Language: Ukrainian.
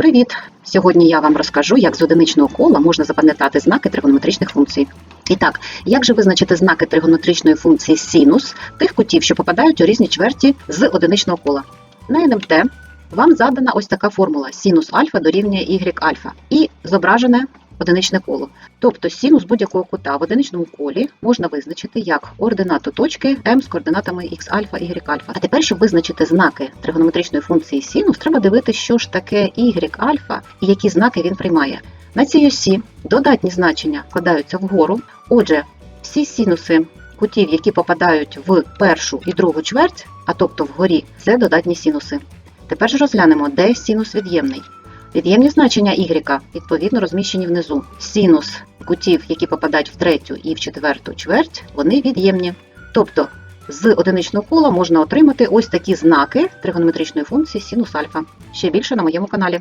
Привіт! Сьогодні я вам розкажу, як з одиничного кола можна запам'ятати знаки тригонометричних функцій. І так, як же визначити знаки тригонометричної функції синус тих кутів, що попадають у різні чверті з одиничного кола? На НМТ вам задана ось така формула: синус альфа дорівнює y альфа і зображене одиничне коло. Тобто синус будь-якого кута в одиничному колі можна визначити як ординату точки m з координатами x альфа, y альфа. А тепер, щоб визначити знаки тригонометричної функції синус, треба дивитися, що ж таке y альфа і які знаки він приймає. На цій осі додатні значення вкладаються вгору. Отже, всі синуси кутів, які попадають в першу і другу чверть, а тобто вгорі, це додатні синуси. Тепер ж розглянемо, де синус від'ємний. Від'ємні значення y відповідно розміщені внизу. Синус кутів, які попадають в третю і в четверту чверть, вони від'ємні. Тобто з одиничного кола можна отримати ось такі знаки тригонометричної функції синус альфа. Ще більше на моєму каналі.